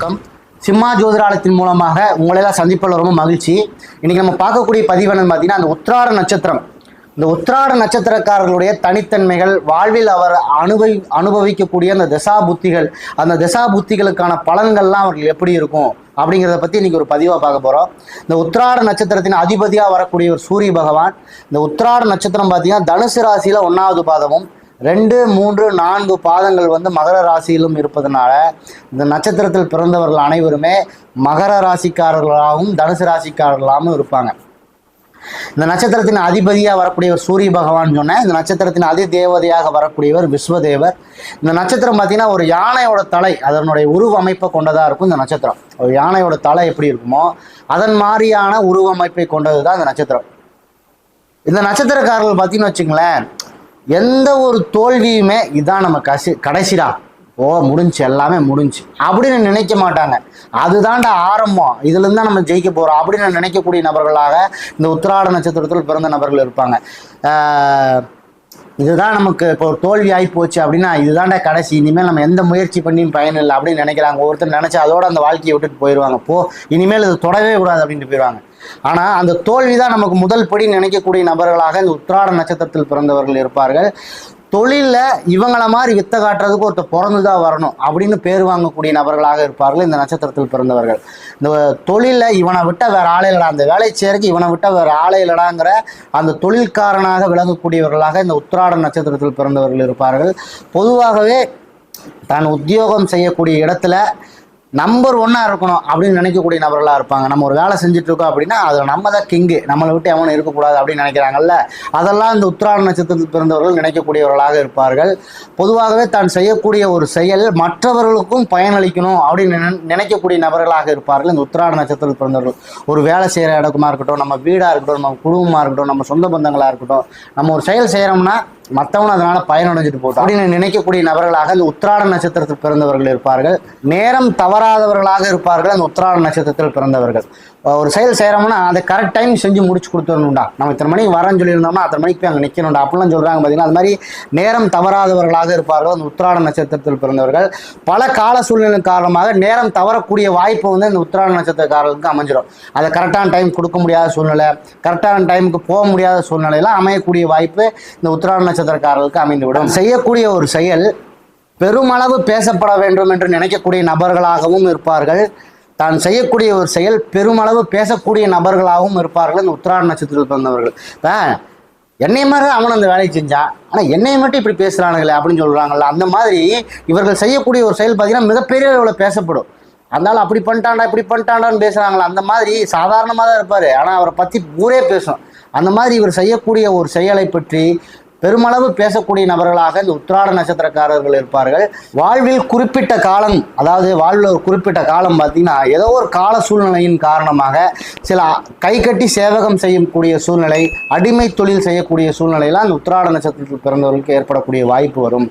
வணக்கம். சிம்மா ஜோதிராலயத்தின் மூலமாக உங்களெல்லாம் சந்திப்பில் ரொம்ப மகிழ்ச்சி. இன்றைக்கி நம்ம பார்க்கக்கூடிய பதிவு என்னன்னு பார்த்தீங்கன்னா அந்த உத்திராட நட்சத்திரம். இந்த உத்திராட நட்சத்திரக்காரர்களுடைய தனித்தன்மைகள் வாழ்வில் அவர் அனுபவி அனுபவிக்கக்கூடிய அந்த திசா புத்திகள் அந்த திசா புத்திகளுக்கான பலன்கள்லாம் அவர்கள் எப்படி இருக்கும் அப்படிங்கிறத பற்றி இன்னைக்கு ஒரு பதிவாக பார்க்க போகிறோம் இந்த உத்திராட நட்சத்திரத்தின் அதிபதியாக வரக்கூடிய ஒரு சூரிய பகவான் இந்த உத்திராட நட்சத்திரம் பார்த்தீங்கன்னா தனுசு ராசியில் ஒன்றாவது பாதமும் ரெண்டு மூன்று நான்கு பாதங்கள் வந்து மகர ராசியிலும் இருப்பதனால இந்த நட்சத்திரத்தில் பிறந்தவர்கள் அனைவருமே மகர ராசிக்காரர்களாகவும் தனுசு ராசிக்காரர்களாகவும் இருப்பாங்க. இந்த நட்சத்திரத்தின் அதிபதியாக வரக்கூடிய ஒரு சூரிய பகவான் சொன்னேன். இந்த நட்சத்திரத்தின் அதி தேவதையாக வரக்கூடியவர் விஸ்வதேவர். இந்த நட்சத்திரம் பார்த்தீங்கன்னா ஒரு யானையோட தலை அதனுடைய உருவமைப்பை கொண்டதாக இருக்கும் இந்த நட்சத்திரம். ஒரு யானையோட தலை எப்படி இருக்குமோ அதன் மாதிரியான உருவமைப்பை கொண்டது தான் இந்த நட்சத்திரம். இந்த நட்சத்திரக்காரர்கள் பார்த்தீங்கன்னு வச்சுங்களேன் எந்த ஒரு தோல்வியுமே இதான் நம்ம கசி கடைசிடா. ஓ முடிஞ்சு எல்லாமே முடிஞ்சு. அப்படின்னு நினைக்க மாட்டாங்க. அதுதான்டா ஆரம்பம். இதுலேருந்து தான் நம்ம ஜெயிக்க போகிறோம் அப்படின்னு நினைக்கக்கூடிய நபர்களாக இந்த உத்திராட நட்சத்திரத்தில் பிறந்த நபர்கள் இருப்பாங்க. ஆஹ் இதுதான் நமக்கு இப்போ ஒரு தோல்வி ஆகி போச்சு அப்படின்னா இதுதான்டா கடைசி. இனிமேல் நம்ம எந்த முயற்சி பண்ணியும் பயன் இல்லை அப்படின்னு நினைக்கிறாங்க. ஒருத்தர் நினச்சி அதோட அந்த வாழ்க்கையை விட்டுட்டு போயிடுவாங்க போ இனிமேல் இது தொடவே கூடாது அப்படின்ட்டு போயிடுவாங்க ஆனால் அந்த தோல்வி தான் நமக்கு முதல் படி நினைக்கக்கூடிய நபர்களாக இந்த உத்திராட நட்சத்திரத்தில் பிறந்தவர்கள் இருப்பார்கள். தொழிலில் இவங்கள மாதிரி வித்த காட்டுறதுக்கு ஒருத்தர் பிறந்து தான் வரணும் அப்படின்னு பேர் வாங்கக்கூடிய நபர்களாக இருப்பார்கள் இந்த நட்சத்திரத்தில் பிறந்தவர்கள். இந்த தொழிலில் இவனை விட்ட வேறு ஆளே இல்லடா அந்த வேலை செய்யறதுக்கு இவனை விட்ட வேறு ஆளே இல்லடாங்கிற அந்த தொழில்காரனாக விளங்கக்கூடியவர்களாக இந்த உத்திராட நட்சத்திரத்தில் பிறந்தவர்கள் இருப்பார்கள். பொதுவாகவே தான் உத்தியோகம் செய்யக்கூடிய இடத்துல நம்பர் ஒன்னாக இருக்கணும் அப்படின்னு நினைக்கக்கூடிய நபர்களாக இருப்பாங்க. நம்ம ஒரு வேலை செஞ்சுட்டு இருக்கோம் அப்படின்னா அதில் நம்ம தான் கிங்கு நம்மளை விட்டு எவனும் இருக்கக்கூடாது அப்படின்னு நினைக்கிறாங்கல்ல? அதெல்லாம் இந்த உத்திராட நட்சத்திரத்தில் பிறந்தவர்கள் நினைக்கக்கூடியவர்களாக இருப்பார்கள். பொதுவாகவே தான் செய்யக்கூடிய ஒரு செயல் மற்றவர்களுக்கும் பயனளிக்கணும் அப்படின்னு நினை- நினைக்கக்கூடிய நபர்களாக இருப்பார்கள் இந்த உத்திராட நட்சத்திரத்தில் பிறந்தவர்கள். ஒரு வேலை செய்கிற இடமா இருக்கட்டும் நம்ம வீடாக இருக்கட்டும் நம்ம குடும்பமாக இருக்கட்டும் நம்ம சொந்த பந்தங்களாக இருக்கட்டும் நம்ம ஒரு செயல் செய்கிறோம்னா மற்றவனும் அதனால பயனடைஞ்சிட்டு போட்டோம் அப்படின்னு நினைக்கக்கூடிய நபர்களாக அந்த உத்திராட நட்சத்திரத்தில் பிறந்தவர்கள் இருப்பார்கள். நேரம் தவறாதவர்களாக இருப்பார்கள் அந்த உத்திராட நட்சத்திரத்தில் பிறந்தவர்கள். ஒரு செயல் செய்கிறோம்னா அதை கரெக்ட் டைம் செஞ்சு முடிச்சு கொடுத்துடணும்டா. நம்ம இத்தனை மணிக்கு வரேன்னு சொல்லியிருந்தோம்னா அத்தனை மணிக்கு போய் அங்கே நிற்கணும்டா அப்படிலாம் சொல்கிறாங்க பார்த்தீங்கன்னா அது மாதிரி நேரம் தவறாதவர்களாக இருப்பார்கள் அந்த உத்திராட நட்சத்திரத்தில் பிறந்தவர்கள். பல கால சூழ்நிலை காரணமாக நேரம் தவறக்கூடிய வாய்ப்பு வந்து இந்த உத்திராட நட்சத்திரக்காரர்களுக்கு அமைஞ்சிடும் அதை கரெக்டான டைம் கொடுக்க முடியாத சூழ்நிலை கரெக்டான டைமுக்கு போக முடியாத சூழ்நிலையெல்லாம் அமையக்கூடிய வாய்ப்பு இந்த உத்திராட நட்சத்திரக்காரர்களுக்கு அமைந்துவிடும். செய்யக்கூடிய ஒரு செயல் பெருமளவு பேசப்பட வேண்டும் என்று நினைக்கக்கூடிய நபர்களாகவும் இருப்பார்கள். தான் செய்யக்கூடிய ஒரு செயல் பெருமளவு பேசக்கூடிய நபர்களாகவும் இருப்பார்கள் இந்த உத்திராட நட்சத்திரத்தில் பிறந்தவர்கள். இப்போ என்னை மாதிரி அவன் அந்த வேலையை செஞ்சான் ஆனால் என்னை மட்டும் இப்படி பேசுகிறானுங்களே அப்படின்னு சொல்கிறாங்கல்ல அந்த மாதிரி இவர்கள் செய்யக்கூடிய ஒரு செயல் பார்த்தீங்கன்னா மிகப்பெரிய அளவில் பேசப்படும். அதனால அப்படி பண்ணிட்டான்டா இப்படி பண்ணிட்டான்டான்னு பேசுகிறாங்களா அந்த மாதிரி சாதாரணமாக தான் இருப்பார். ஆனால் அவரை பற்றி ஊரே பேசும். அந்த மாதிரி இவர் செய்யக்கூடிய ஒரு செயலை பற்றி பெருமளவு பேசக்கூடிய நபர்களாக இந்த உத்திராட நட்சத்திரக்காரர்கள் இருப்பார்கள். வாழ்வில் குறிப்பிட்ட காலம் அதாவது வாழ்வில் ஒரு குறிப்பிட்ட காலம் பார்த்தீங்கன்னா ஏதோ ஒரு கால சூழ்நிலையின் காரணமாக சில கை கட்டி சேவகம் செய்யக்கூடிய சூழ்நிலை அடிமை தொழில் செய்யக்கூடிய சூழ்நிலையெல்லாம் அந்த உத்திராட நட்சத்திரத்தில் பிறந்தவர்களுக்கு ஏற்படக்கூடிய வாய்ப்பு வரும்.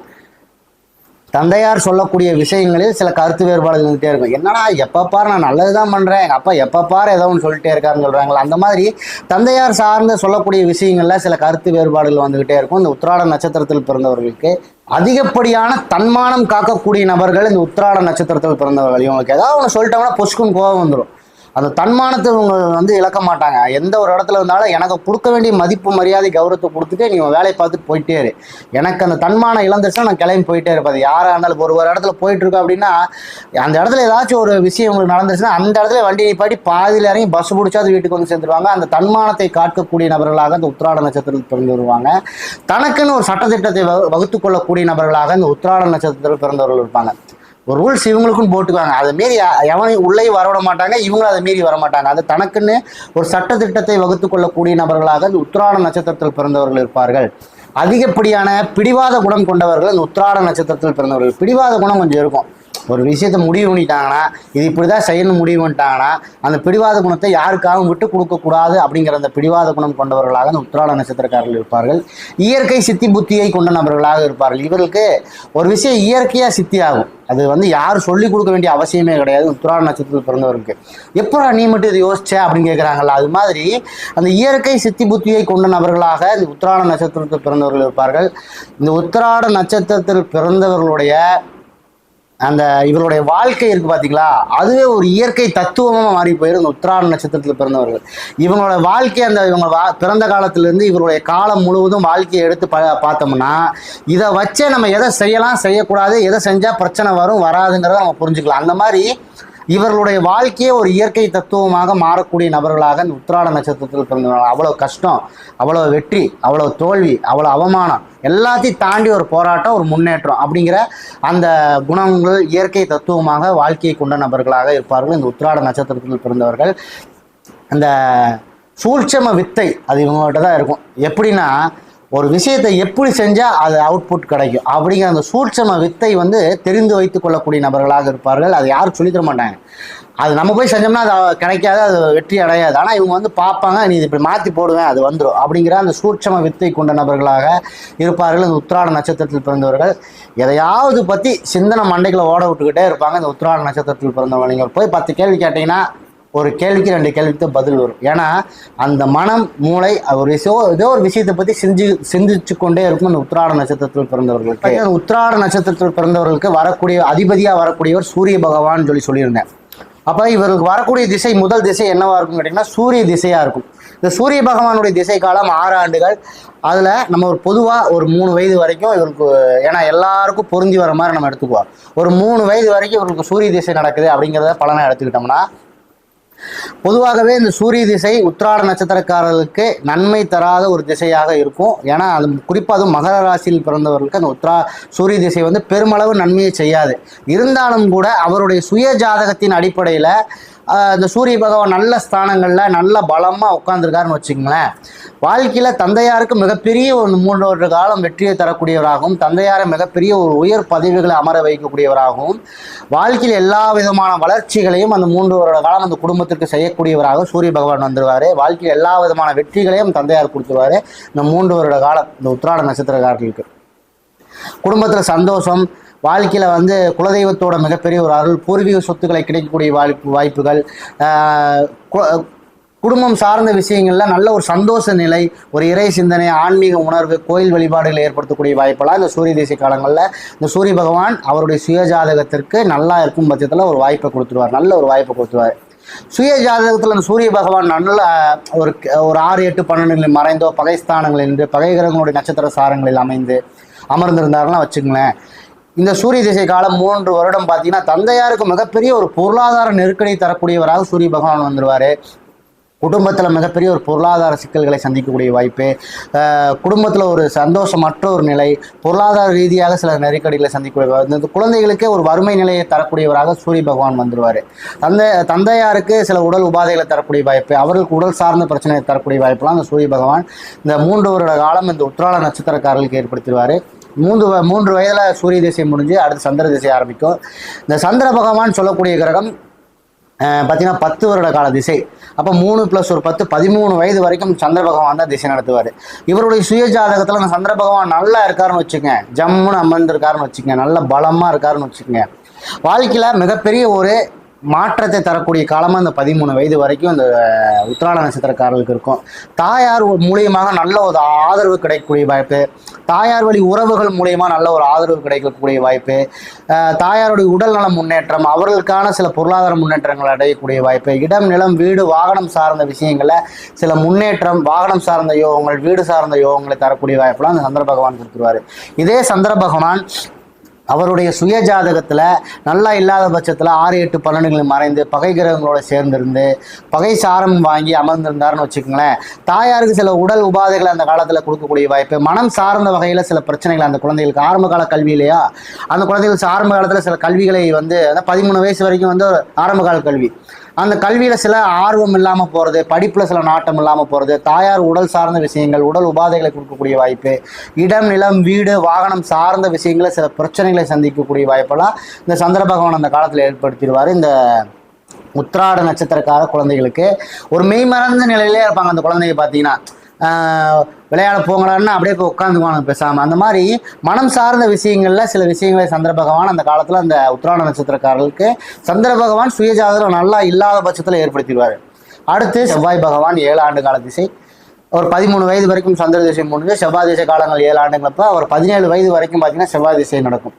தந்தையார் சொல்லக்கூடிய விஷயங்களில் சில கருத்து வேறுபாடுகள் இருந்துகிட்டே இருக்கும். என்னடா எப்போ பார் நான் நல்லது தான் பண்ணுறேன் எங்கள் அப்பா எப்போ பார் ஏதோ ஒன்று சொல்லிட்டே இருக்காருன்னு சொல்கிறாங்களா அந்த மாதிரி தந்தையார் சார்ந்து சொல்லக்கூடிய விஷயங்களில் சில கருத்து வேறுபாடுகள் வந்துக்கிட்டே இருக்கும். இந்த உத்திராட நட்சத்திரத்தில் பிறந்தவர்களுக்கு அதிகப்படியான தன்மானம் காக்கக்கூடிய நபர்கள் இந்த உத்திராட நட்சத்திரத்தில் பிறந்தவர்கள். இவங்களுக்கு ஏதாவது ஒன்று சொல்லிட்டோம்னா பொசுக்குன்னு கோபம் வந்துடும் அந்த தன்மானத்தை இவங்க வந்து இழக்க மாட்டாங்க. எந்த ஒரு இடத்துல இருந்தாலும் எனக்கு கொடுக்க வேண்டிய மதிப்பு மரியாதை கௌரவத்தை கொடுத்துட்டு நீ வேலையை பார்த்துட்டு போயிட்டே இரு. எனக்கு அந்த தன்மானம் இழந்துச்சுன்னா நான் கிளம்பி போயிட்டே இருப்பேன். அது யாராக இருந்தாலும் ஒரு ஒரு இடத்துல போயிட்டுருக்கோம் அப்படின்னா அந்த இடத்துல ஏதாச்சும் ஒரு விஷயம் உங்களுக்கு நடந்துச்சுன்னா அந்த இடத்துல வண்டி நிப்பாட்டி பாதியில் இறங்கி பஸ் பிடிச்சாது வீட்டுக்கு வந்து சேர்ந்துருவாங்க. அந்த தன்மானத்தை காக்கக்கூடிய நபர்களாக அந்த உத்திராட நட்சத்திரத்தில் பிறந்து வருவாங்க தனக்குன்னு ஒரு சட்டத்திட்டத்தை வகு- கொள்ளக்கூடிய நபர்களாக இந்த உத்திராட நட்சத்திரத்தில் பிறந்தவர்கள் இருப்பாங்க. ஒரு ரூல்ஸ் இவங்களுக்கும் போட்டுக்குவாங்க. அதை மீறி எவனையும் உள்ளே வரவிட மாட்டாங்க இவங்களும் அதை மீறி வர மாட்டாங்க. அது தனக்குன்னு ஒரு சட்டத்திட்டத்தை வகுத்து கொள்ளக்கூடிய நபர்களாக இந்த உத்திராட நட்சத்திரத்தில் பிறந்தவர்கள் இருப்பார்கள். அதிகப்படியான பிடிவாத குணம் கொண்டவர்கள் இந்த உத்திராட நட்சத்திரத்தில் பிறந்தவர்கள். பிடிவாத குணம் கொஞ்சம் இருக்கும். ஒரு விஷயத்தை முடிவு பண்ணிட்டாங்கன்னா இது இப்படி தான் செய்யணும் முடிவு பண்ணிட்டாங்கன்னா அந்த பிடிவாத குணத்தை யாருக்காகவும் விட்டு கொடுக்கக்கூடாது அப்படிங்கிற அந்த பிடிவாத குணம் கொண்டவர்களாக அந்த உத்திராட நட்சத்திரக்காரர்கள் இருப்பார்கள். இயற்கை சித்தி புத்தியை கொண்ட நபர்களாக இருப்பார்கள். இவர்களுக்கு ஒரு விஷயம் இயற்கையாக சித்தியாகும். அது வந்து யாரும் சொல்லி கொடுக்க வேண்டிய அவசியமே கிடையாது. உத்திராட நட்சத்திரத்தில் பிறந்தவருக்கு எப்போ நீ மட்டும் இதை யோசிச்ச அப்படின்னு கேட்குறாங்கல்ல அது மாதிரி அந்த இயற்கை சித்தி புத்தியை கொண்ட நபர்களாக இந்த உத்திராட நட்சத்திரத்தில் பிறந்தவர்கள் இருப்பார்கள். இந்த உத்திராட நட்சத்திரத்தில் பிறந்தவர்களுடைய அந்த இவருடைய வாழ்க்கை இருக்கு பாத்தீங்களா? அதுவே ஒரு இயற்கை தத்துவமாக மாறி போயிடும் இந்த உத்திராட நட்சத்திரத்தில் பிறந்தவர்கள். இவங்களோட வாழ்க்கை அந்த இவங்க வா- பிறந்த காலத்திலிருந்து இவருடைய காலம் முழுவதும் வாழ்க்கையை எடுத்து பா பார்த்தோம்னா இதை வச்சே நம்ம எதை செய்யலாம் செய்யக்கூடாது எதை செஞ்சால் பிரச்சனை வரும் வராதுங்கிறத நம்ம புரிஞ்சுக்கலாம். அந்த மாதிரி இவர்களுடைய வாழ்க்கையே ஒரு இயற்கை தத்துவமாக மாறக்கூடிய நபர்களாக இந்த உத்திராட நட்சத்திரத்தில் பிறந்தவர்கள். அவ்வளோ கஷ்டம் அவ்வளோ வெற்றி அவ்வளோ தோல்வி அவ்வளோ அவமானம் எல்லாத்தையும் தாண்டி ஒரு போராட்டம் ஒரு முன்னேற்றம் அப்படிங்கிற அந்த குணங்கள் இயற்கை தத்துவமாக வாழ்க்கையை கொண்ட நபர்களாக இருப்பார்கள். இந்த உத்திராட நட்சத்திரத்தில் பிறந்தவர்கள். அந்த சூழ்ச்சம வித்தை அது இவங்கள்ட்ட தான் இருக்கும். எப்படின்னா ஒரு விஷயத்தை எப்படி செஞ்சால் அது அவுட்புட் கிடைக்கும்? அப்படிங்கிற அந்த சூட்சம வித்தை வந்து தெரிந்து வைத்துக் கொள்ளக்கூடிய நபர்களாக இருப்பார்கள். அது யாரும் சொல்லித்தர மாட்டாங்க. அது நம்ம போய் செஞ்சோம்னா அது கிடைக்காது அது வெற்றி அடையாது. ஆனால் இவங்க வந்து பார்ப்பாங்க நீ இது இப்படி மாற்றி போடுவேன் அது வந்துடும் அப்படிங்கிற அந்த சூட்சம வித்தை கொண்ட நபர்களாக இருப்பார்கள். இந்த உத்திராட நட்சத்திரத்தில் பிறந்தவர்கள். எதையாவது பற்றி சிந்தனை மண்டைகளை ஓட விட்டுக்கிட்டே இருப்பாங்க. இந்த உத்திராட நட்சத்திரத்தில் பிறந்தவங்க. நீங்கள் போய் பத்து கேள்வி கேட்டிங்கன்னா ஒரு கேள்விக்கு ரெண்டு கேள்விக்கு தான் பதில் வரும். ஏன்னா அந்த மனம் மூளை ஒரு விஷயம் ஏதோ ஒரு விஷயத்தை பற்றி சிந்தி சிந்திச்சு கொண்டே இருக்கும் அந்த உத்திராட நட்சத்திரத்தில் பிறந்தவர்களுக்கு. அந்த உத்திராட நட்சத்திரத்தில் பிறந்தவர்களுக்கு வரக்கூடிய அதிபதியாக வரக்கூடியவர் சூரிய பகவான் சொல்லி சொல்லியிருந்தேன். அப்போ இவருக்கு வரக்கூடிய திசை முதல் திசை என்னவா இருக்கும் கேட்டிங்கன்னா சூரிய திசையாக இருக்கும். இந்த சூரிய பகவானுடைய திசை காலம் ஆறு ஆண்டுகள். அதில் நம்ம ஒரு பொதுவாக ஒரு மூணு வயது வரைக்கும் இவருக்கு ஏன்னா எல்லாருக்கும் பொருந்தி வர மாதிரி நம்ம எடுத்துக்குவோம். ஒரு மூணு வயது வரைக்கும் இவருக்கு சூரிய திசை நடக்குது அப்படிங்கிறத பலனை எடுத்துக்கிட்டோம்னா பொதுவாகவே இந்த சூரிய திசை உத்திராட நட்சத்திரக்காரர்களுக்கு நன்மை தராத ஒரு திசையாக இருக்கும். ஏன்னா அது குறிப்பாக அதுவும் மகர ராசியில் பிறந்தவர்களுக்கு அந்த உத்ரா சூரிய திசை வந்து பெருமளவு நன்மையை செய்யாது. இருந்தாலும் கூட அவருடைய சுய ஜாதகத்தின் அடிப்படையில் இந்த சூரிய பகவான் நல்ல ஸ்தானங்களில் நல்ல பலமாக உட்காந்துருக்காருன்னு வச்சுக்கங்களேன். வாழ்க்கையில் தந்தையாருக்கு மிகப்பெரிய ஒரு மூன்று வருட காலம் வெற்றியை தரக்கூடியவராகவும் தந்தையாரை மிகப்பெரிய ஒரு உயர் பதவிகளை அமர வைக்கக்கூடியவராகவும் வாழ்க்கையில் எல்லா விதமான வளர்ச்சிகளையும் அந்த மூன்று வருட காலம் அந்த குடும்பத்திற்கு செய்யக்கூடியவராக சூரிய பகவான் வந்துடுவார் வாழ்க்கையில் எல்லா விதமான வெற்றிகளையும் தந்தையார் கொடுத்துருவாரு. இந்த மூன்று வருட காலம் இந்த உத்திராட நட்சத்திரக்காரர்களுக்கு. குடும்பத்தில் சந்தோஷம் வாழ்க்கையில் வந்து குலதெய்வத்தோட மிகப்பெரிய ஒரு அருள் பூர்வீக சொத்துக்களை கிடைக்கக்கூடிய வாய்ப்பு வாய்ப்புகள் கு- குடும்பம் சார்ந்த விஷயங்களில் நல்ல ஒரு சந்தோஷ நிலை ஒரு இறை சிந்தனை ஆன்மீக உணர்வு கோயில் வழிபாடுகளை ஏற்படுத்தக்கூடிய வாய்ப்பெல்லாம் இந்த சூரிய தேசிய காலங்களில் இந்த சூரிய பகவான் அவருடைய சுய ஜாதகத்திற்கு நல்லா இருக்கும் பட்சத்தில் ஒரு வாய்ப்பை கொடுத்துருவார். நல்ல ஒரு வாய்ப்பை கொடுத்துருவார். சுய ஜாதகத்தில் அந்த சூரிய பகவான் நல்ல ஒரு ஒரு ஆறு எட்டு பன்னெண்டுகளில் மறைந்தோ பகைஸ்தானங்களில் நின்று பகை கிரகங்களுடைய நட்சத்திர சாரங்களில் அமைந்து அமர்ந்திருந்தாருன்னா வச்சுங்களேன் இந்த சூரிய திசை காலம் மூன்று வருடம் பார்த்தீங்கன்னா தந்தையாருக்கு மிகப்பெரிய ஒரு பொருளாதார நெருக்கடி தரக்கூடியவராக சூரிய பகவான் வந்துருவார். குடும்பத்தில் மிகப்பெரிய ஒரு பொருளாதார சிக்கல்களை சந்திக்கக்கூடிய வாய்ப்பு குடும்பத்தில் ஒரு சந்தோஷமற்ற ஒரு நிலை பொருளாதார ரீதியாக சில நெருக்கடிகளை சந்திக்கக்கூடிய இந்த குழந்தைகளுக்கே ஒரு வறுமை நிலையை தரக்கூடியவராக சூரிய பகவான் வந்துடுவார் தந்தை தந்தையாருக்கு சில உடல் உபாதைகளை தரக்கூடிய வாய்ப்பு அவர்களுக்கு உடல் சார்ந்த பிரச்சனையை தரக்கூடிய வாய்ப்பெல்லாம் அந்த சூரிய பகவான் இந்த மூன்று வருட காலம் இந்த உத்திராட நட்சத்திரக்காரர்களுக்கு ஏற்படுத்திடுவார். மூன்று மூன்று வயதில் சூரிய திசை முடிஞ்சு அடுத்து சந்திர திசை ஆரம்பிக்கும். இந்த சந்திர பகவான் சொல்லக்கூடிய கிரகம் பார்த்தீங்கன்னா பத்து வருட கால திசை. அப்போ மூணு ப்ளஸ் ஒரு பத்து பதிமூணு வயது வரைக்கும் சந்திர பகவான் தான் திசை நடத்துவார். இவருடைய சுய ஜாதகத்தில் அந்த சந்திர பகவான் நல்லா இருக்காருன்னு வச்சுக்கங்க. ஜம்முன்னு அமர்ந்திருக்காருன்னு வச்சுக்கங்க. நல்ல பலமாக இருக்காருன்னு வச்சுக்கங்க. வாழ்க்கையில் மிகப்பெரிய ஒரு மாற்றத்தை தரக்கூடிய காலமாக இந்த பதிமூணு வயது வரைக்கும் இந்த உத்திராட நட்சத்திரக்காரர்களுக்கு இருக்கும். தாயார் மூலியமாக நல்ல ஒரு ஆதரவு கிடைக்கக்கூடிய வாய்ப்பு. தாயார் வழி உறவுகள் மூலயமா நல்ல ஒரு ஆதரவு கிடைக்கக்கூடிய வாய்ப்பு. தாயாருடைய உடல் நலம் முன்னேற்றம் அவர்களுக்கான சில பொருளாதார முன்னேற்றங்கள் அடையக்கூடிய வாய்ப்பு. இடம் நிலம் வீடு வாகனம் சார்ந்த விஷயங்களில் சில முன்னேற்றம் வாகனம் சார்ந்த யோகங்கள் வீடு சார்ந்த யோகங்களை தரக்கூடிய வாய்ப்பெல்லாம் அந்த சந்திர பகவான் கொடுத்துருவார். இதே சந்திர பகவான் அவருடைய சுய ஜாதகத்தில் நல்லா இல்லாத பட்சத்தில் ஆறு எட்டு பன்னெண்டுகள் மறைந்து பகை கிரகங்களோட சேர்ந்திருந்து பகை சாரம் வாங்கி அமர்ந்திருந்தாருன்னு வச்சுக்கோங்களேன். தாயாருக்கு சில உடல் உபாதைகளை அந்த காலத்தில் கொடுக்கக்கூடிய வாய்ப்பு மனம் சார்ந்த வகையில் சில பிரச்சனைகள் அந்த குழந்தைகளுக்கு ஆரம்ப கால கல்வி இல்லையா? அந்த குழந்தைகளுக்கு ஆரம்ப காலத்தில் சில கல்விகளை வந்து அதாவது பதிமூணு வயசு வரைக்கும் வந்து ஆரம்ப கால கல்வி. அந்த கல்வியில் சில ஆர்வம் இல்லாமல் போகிறது படிப்பில் சில நாட்டம் இல்லாமல் போகிறது தாயார் உடல் சார்ந்த விஷயங்கள் உடல் உபாதைகளை கொடுக்கக்கூடிய வாய்ப்பு இடம் நிலம் வீடு வாகனம் சார்ந்த விஷயங்களை சில பிரச்சனைகளை சந்திக்கக்கூடிய வாய்ப்பெல்லாம் இந்த சந்திர பகவான் அந்த காலத்தில் ஏற்படுத்திடுவார். இந்த உத்திராட நட்சத்திரக்கார குழந்தைகளுக்கு ஒரு மெய்மறந்த நிலையிலே இருப்பாங்க அந்த குழந்தைங்க பார்த்தீங்கன்னா. விளையாட போங்கடான்னு அப்படியே போய் உட்காந்துக்குவாங்க பேசாமல் அந்த மாதிரி மனம் சார்ந்த விஷயங்களில் சில விஷயங்களை சந்திர பகவான் அந்த காலத்தில் அந்த உத்திராட நட்சத்திரக்காரர்களுக்கு சந்திர பகவான் சுயஜாதகம் நல்லா இல்லாத பட்சத்தில் ஏற்படுத்திடுவார். அடுத்து செவ்வாய் பகவான் ஏழு ஆண்டு கால திசை. ஒரு பதிமூணு வயது வரைக்கும் சந்திர திசை முடிஞ்சு செவ்வாய் திசை காலங்கள் ஏழு ஆண்டுங்களப்ப அவர் பதினேழு வயது வரைக்கும் பார்த்தீங்கன்னா செவ்வாய் திசை நடக்கும்.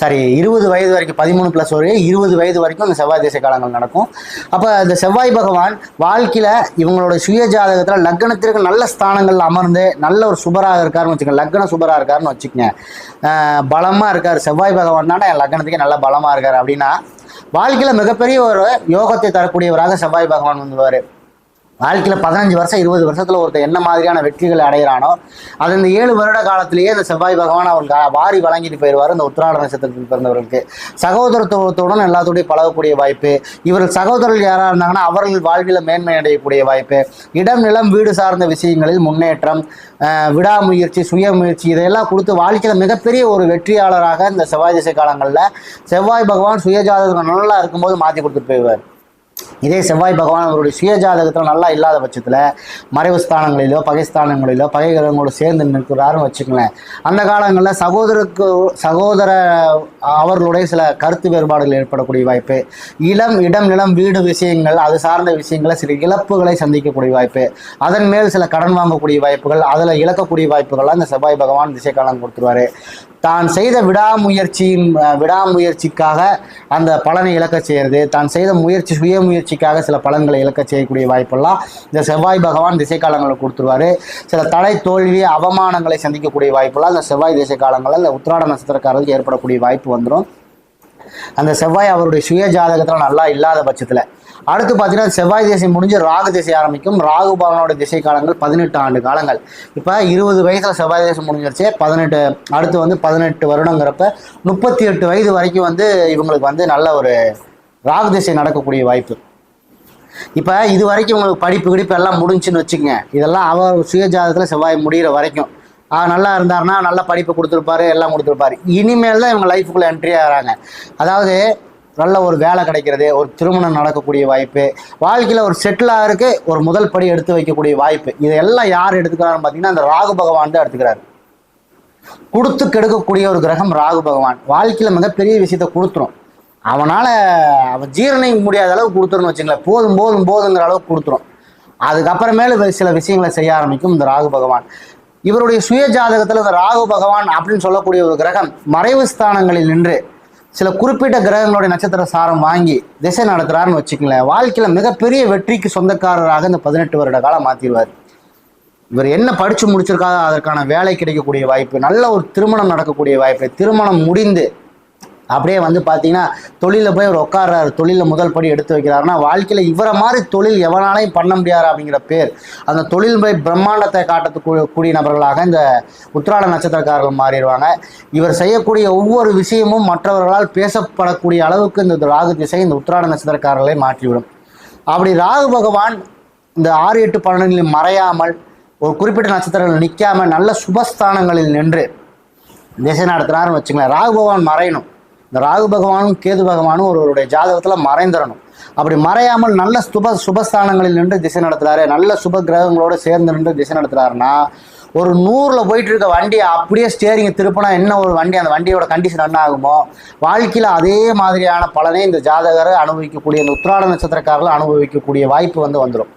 சாரி இருபது வயது வரைக்கும் பதிமூணு ப்ளஸ் ஒரு இருபது வயது வரைக்கும் இந்த செவ்வாய் திசை காலங்கள் நடக்கும். அப்போ இந்த செவ்வாய் பகவான் வாழ்க்கையில் இவங்களோட சுய ஜாதகத்தில் லக்னத்திற்கு நல்ல ஸ்தானங்கள் அமர்ந்து நல்ல ஒரு சுபராக இருக்காருன்னு வச்சுக்கோங்க. லக்ன சுபராக இருக்காருன்னு வச்சுக்கோங்க. பலமாக இருக்கார். செவ்வாய் பகவான் தானே என் லக்னத்துக்கே நல்ல பலமாக இருக்கார் அப்படின்னா வாழ்க்கையில் மிகப்பெரிய ஒரு யோகத்தை தரக்கூடியவராக செவ்வாய் பகவான் வந்துடுவார் வாழ்க்கையில் பதினஞ்சு வருஷம் இருபது வருஷத்தில் ஒருத்தர் என்ன மாதிரியான வெற்றிகளை அடைகிறானோ அது இந்த ஏழு வருட காலத்திலேயே இந்த செவ்வாய் பகவான் அவருக்கு வாரி வழங்கிட்டு போயிடுவார் இந்த உத்திராட நட்சத்திரத்தில் பிறந்தவர்களுக்கு. சகோதரத்துவத்துடன் எல்லாத்தோடையும் பழகக்கூடிய வாய்ப்பு இவர்கள் சகோதரர்கள் யாராக இருந்தாங்கன்னா அவர்கள் வாழ்வில் மேன்மை அடையக்கூடிய வாய்ப்பு. இடம் நிலம் வீடு சார்ந்த விஷயங்களில் முன்னேற்றம் விடாமுயற்சி சுயமுயற்சி இதையெல்லாம் கொடுத்து வாழ்க்கையில் மிகப்பெரிய ஒரு வெற்றியாளராக இந்த செவ்வாய் திசை காலங்களில் செவ்வாய் பகவான் சுயஜாதகம் நல்லா இருக்கும்போது மாற்றி கொடுத்துட்டு போயிடுவார். இதே செவ்வாய் பகவான் அவருடைய சுயஜாதகத்தில் நல்லா இல்லாத பட்சத்தில் மறைவு ஸ்தானங்களிலோ பகைஸ்தானங்களிலோ பகை கிரகங்களோடு சேர்ந்து நிற்கிறாருன்னு வச்சுக்கங்களேன். அந்த காலங்களில் சகோதரருக்கு சகோதர அவர்களுடைய சில கருத்து வேறுபாடுகள் ஏற்படக்கூடிய வாய்ப்பு இளம் இடம் நிலம் வீடு விஷயங்கள் அது சார்ந்த விஷயங்களை சில இழப்புகளை சந்திக்கக்கூடிய வாய்ப்பு அதன் மேல் சில கடன் வாங்கக்கூடிய வாய்ப்புகள் அதில் இழக்கக்கூடிய வாய்ப்புகள்லாம் இந்த செவ்வாய் பகவான் திசை காலம் கொடுத்துருவாரு. தான் செய்த விடாமுயற்சியின் விடாமுயற்சிக்காக அந்த பலனை இழக்க செய்கிறது. தான் செய்த முயற்சி சுய முயற்சிக்காக சில பலன்களை இழக்க செய்யக்கூடிய வாய்ப்பெல்லாம் இந்த செவ்வாய் பகவான் திசை காலங்களில் கொடுத்துருவாரு. சில தடை தோல்வி அவமானங்களை சந்திக்கக்கூடிய வாய்ப்பெல்லாம் இந்த செவ்வாய் திசை காலங்களில் இந்த உத்திராட நட்சத்திரக்காரர்களுக்கு ஏற்படக்கூடிய வாய்ப்பு வந்துடும் அந்த செவ்வாய் அவருடைய சுய ஜாதகத்தில் நல்லா இல்லாத பட்சத்தில். அடுத்து பார்த்தீங்கன்னா செவ்வாய் திசை முடிஞ்சு ராகு திசை ஆரம்பிக்கும். ராகு பவனோட திசை காலங்கள் பதினெட்டு ஆண்டு காலங்கள். இப்போ இருபது வயசில் செவ்வாய் தேசம் முடிஞ்சிருச்சு. பதினெட்டு அடுத்து வந்து பதினெட்டு வருடங்கிறப்ப முப்பத்தி எட்டு வயது வரைக்கும் வந்து இவங்களுக்கு வந்து நல்ல ஒரு ராகு திசை நடக்கக்கூடிய வாய்ப்பு. இப்போ இது வரைக்கும் உங்களுக்கு படிப்பு கிடிப்பு எல்லாம் முடிஞ்சுன்னு வச்சுக்கோங்க. இதெல்லாம் அவர் சுயஜாதகத்தில் செவ்வாய் முடிகிற வரைக்கும். நல்லா இருந்தாருன்னா நல்ல படிப்பு கொடுத்துருப்பாரு எல்லாம் கொடுத்துருப்பாரு. இனிமேல் தான் இவங்க லைஃபுக்குள்ளே என்ட்ரி ஆகிறாங்க. அதாவது நல்ல ஒரு வேலை கிடைக்கிறது ஒரு திருமணம் நடக்கக்கூடிய வாய்ப்பு வாழ்க்கையில் ஒரு செட்டில் ஆகிறதுக்கு ஒரு முதல் படி எடுத்து வைக்கக்கூடிய வாய்ப்பு இதெல்லாம் யார் எடுத்துக்கிறாருன்னு பார்த்தீங்கன்னா அந்த ராகு பகவான் தான் எடுத்துக்கிறாரு. கொடுத்து கெடுக்கக்கூடிய ஒரு கிரகம் ராகு பகவான். வாழ்க்கையில் மிகப்பெரிய விஷயத்தை கொடுத்துரும். அவனால் அவன் ஜீரணிக்க முடியாத அளவுக்கு கொடுத்துருன்னு வச்சுங்களேன் போதும் போதும் போதுங்கிற அளவுக்கு கொடுத்துரும். அதுக்கப்புறமேலு சில விஷயங்களை செய்ய ஆரம்பிக்கும் இந்த ராகு பகவான். இவருடைய சுய ஜாதகத்தில் இந்த ராகு பகவான் அப்படின்னு சொல்லக்கூடிய ஒரு கிரகம் மறைவு ஸ்தானங்களில் நின்று சில குறிப்பிட்ட கிரகங்களுடைய நட்சத்திர சாரம் வாங்கி திசை நடத்துறாருன்னு வச்சுக்கங்களேன். வாழ்க்கையில் மிகப்பெரிய வெற்றிக்கு சொந்தக்காரராக இந்த பதினெட்டு வருட காலம் மாற்றிடுவார் இவர் என்ன படிச்சு முடிச்சிருக்காதோ அதற்கான வேலை கிடைக்கக்கூடிய வாய்ப்பு நல்ல ஒரு திருமணம் நடக்கக்கூடிய வாய்ப்பு திருமணம் முடிந்து அப்படியே வந்து பார்த்தீங்கன்னா தொழிலில் போய் அவர் உட்கார்றாரு. தொழிலில் முதல் படி எடுத்து வைக்கிறாருன்னா வாழ்க்கையில் இவரை மாதிரி தொழில் எவனாலையும் பண்ண முடியாது அப்படிங்கிற பேர். அந்த தொழில் போய் பிரம்மாண்டத்தை காட்டத்துக்கு கூடிய நபர்களாக இந்த உத்திராட நட்சத்திரக்காரர்கள் மாறிடுவாங்க. இவர் செய்யக்கூடிய ஒவ்வொரு விஷயமும் மற்றவர்களால் பேசப்படக்கூடிய அளவுக்கு இந்த ராகு திசை இந்த உத்திராட நட்சத்திரக்காரர்களை மாற்றிவிடும். அப்படி ராகு பகவான் இந்த ஆறு எட்டு பன்னெண்டில் மறையாமல் ஒரு குறிப்பிட்ட நட்சத்திரங்கள் நிற்காமல் நல்ல சுபஸ்தானங்களில் நின்று திசை நடத்துனாருன்னு வச்சுங்களேன் ராகு பகவான் மறையணும். இந்த ராகு பகவானும் கேது பகவானும் ஒருவருடைய ஜாதகத்தில் மறைந்துடணும் அப்படி மறையாமல் நல்ல சுப சுபஸ்தானங்களில் நின்று திசை நடத்துறாரு நல்ல சுப கிரகங்களோடு சேர்ந்து நின்று திசை நடத்துறாருன்னா ஒரு நூறில் போயிட்டு இருக்க வண்டியை அப்படியே ஸ்டேரிங்கை திருப்பினா என்ன ஒரு வண்டி? அந்த வண்டியோட கண்டிஷன் என்ன ஆகுமோ? வாழ்க்கையில் அதே மாதிரியான பலனை இந்த ஜாதகரை அனுபவிக்கக்கூடிய இந்த உத்திராட நட்சத்திரக்காரர்கள் அனுபவிக்கக்கூடிய வாய்ப்பு வந்து வந்துடும்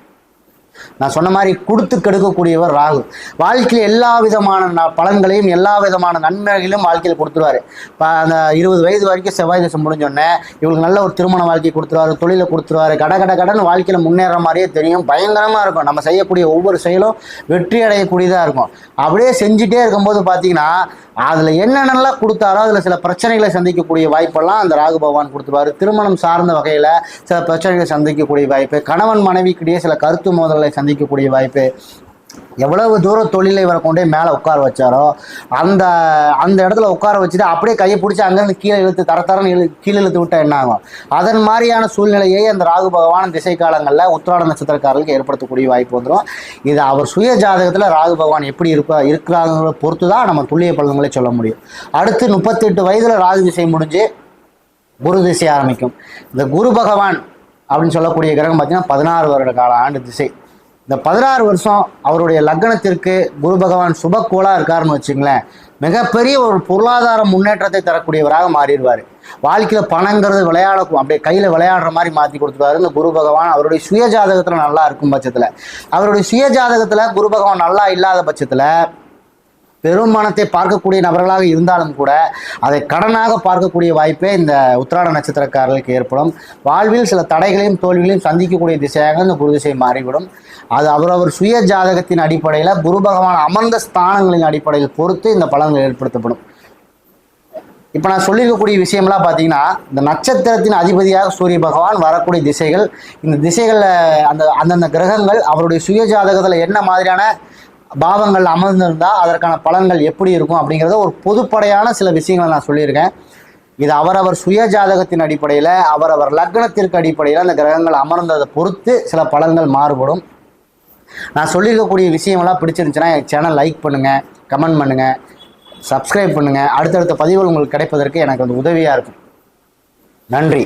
நான் சொன்ன மாதிரி கொடுத்து கெடுக்கக்கூடியவர் ராகு. வாழ்க்கையில் எல்லா விதமான நான் பலன்களையும் எல்லா விதமான நன்மைகளையும் வாழ்க்கையில் கொடுத்துருவாரு. இப்போ அந்த இருபது வயது வரைக்கும் செவ்வாய் தசம் முடிஞ்சோடனே இவங்களுக்கு நல்ல ஒரு திருமண வாழ்க்கை கொடுத்துருவாரு தொழிலை கொடுத்துருவாரு. கட கட கடன் வாழ்க்கையில் முன்னேற மாதிரியே தெரியும். பயங்கரமாக இருக்கும். நம்ம செய்யக்கூடிய ஒவ்வொரு செயலும் வெற்றி அடையக்கூடியதாக இருக்கும். அப்படியே செஞ்சுட்டே இருக்கும்போது பார்த்தீங்கன்னா அதில் என்னென்னலாம் கொடுத்தாரோ அதில் சில பிரச்சனைகளை சந்திக்கக்கூடிய வாய்ப்பெல்லாம் அந்த ராகு பகவான் கொடுத்துருவாரு. திருமணம் சார்ந்த வகையில் சில பிரச்சனைகளை சந்திக்கக்கூடிய வாய்ப்பு கணவன் மனைவிக்கிடையே சில கருத்து மோதல்களை சந்திக்கக்கூடிய வாய்ப்பு எவ்வளவு தூரம் தொழிலை இவரை கொண்டு மேலே உட்கார வச்சாரோ அந்த அந்த இடத்துல உட்கார வச்சுட்டு அப்படியே கையை பிடிச்சி அங்கேருந்து கீழே இழுத்து தர தரன்னு இழு கீழே இழுத்து விட்டா என்ன ஆகும்? அதன் மாதிரியான சூழ்நிலையை அந்த ராகு பகவான் திசை காலங்களில் உத்திராட நட்சத்திரக்காரர்களுக்கு ஏற்படுத்தக்கூடிய வாய்ப்பு வந்துடும். இது அவர் சுய ஜாதகத்தில் ராகு பகவான் எப்படி இருப்ப இருக்கிறாங்கிறத பொறுத்து தான் நம்ம துல்லிய பலன்களை சொல்ல முடியும். அடுத்து முப்பத்தெட்டு வயதில் ராகு திசை முடிஞ்சு குரு திசை ஆரம்பிக்கும். இந்த குரு பகவான் அப்படின்னு சொல்லக்கூடிய கிரகம் பார்த்தீங்கன்னா பதினாறு வருட கால ஆண்டு திசை. இந்த பதினாறு வருஷம் அவருடைய லக்னத்திற்கு குரு பகவான் சுபக்கோளாக இருக்காருன்னு வச்சுங்களேன். மிகப்பெரிய ஒரு பொருளாதார முன்னேற்றத்தை தரக்கூடியவராக மாறிடுவார். வாழ்க்கையில் பணங்கிறது விளையாட அப்படியே கையில் விளையாடுற மாதிரி மாற்றி கொடுத்துருவாரு. இந்த குரு பகவான் அவருடைய சுய ஜாதகத்தில் நல்லா இருக்கும் பட்சத்தில். அவருடைய சுய ஜாதகத்தில் குரு பகவான் நல்லா இல்லாத பட்சத்தில் பெரும்பானத்தை பார்க்கக்கூடிய நபர்களாக இருந்தாலும் கூட அதை கடனாக பார்க்கக்கூடிய வாய்ப்பே இந்த உத்திராட நட்சத்திரக்காரர்களுக்கு ஏற்படும். வாழ்வில் சில தடைகளையும் தோல்விகளையும் சந்திக்கக்கூடிய திசையாக இந்த குரு திசை மாறிவிடும். அது அவரவர் சுய ஜாதகத்தின் அடிப்படையில் குரு பகவான் அமர்ந்த ஸ்தானங்களின் அடிப்படையில் பொறுத்து இந்த பலன்கள் ஏற்படுத்தப்படும். இப்போ நான் சொல்லியிருக்கக்கூடிய விஷயம்லாம் பார்த்தீங்கன்னா இந்த நட்சத்திரத்தின் அதிபதியாக சூரிய பகவான் வரக்கூடிய திசைகள் இந்த திசைகளில் அந்த அந்தந்த கிரகங்கள் அவருடைய சுய ஜாதகத்தில் என்ன மாதிரியான பாவங்கள் அமர்ந்திருந்தால் அதற்கான பலன்கள் எப்படி இருக்கும் அப்படிங்கிறத ஒரு பொதுப்படையான சில விஷயங்களை நான் சொல்லியிருக்கேன். இது அவரவர் சுய ஜாதகத்தின் அடிப்படையில் அவரவர் லக்னத்திற்கு அடிப்படையில் அந்த கிரகங்கள் அமர்ந்ததை பொறுத்து சில பலன்கள் மாறுபடும். நான் சொல்லியிருக்கக்கூடிய விஷயமெல்லாம் பிடிச்சிருந்துச்சுன்னா என் சேனல் லைக் பண்ணுங்கள் கமெண்ட் பண்ணுங்கள் சப்ஸ்கிரைப் பண்ணுங்கள் அடுத்தடுத்த பதிவுகள் உங்களுக்கு கிடைப்பதற்கு எனக்கு அது உதவியாக இருக்கும். நன்றி.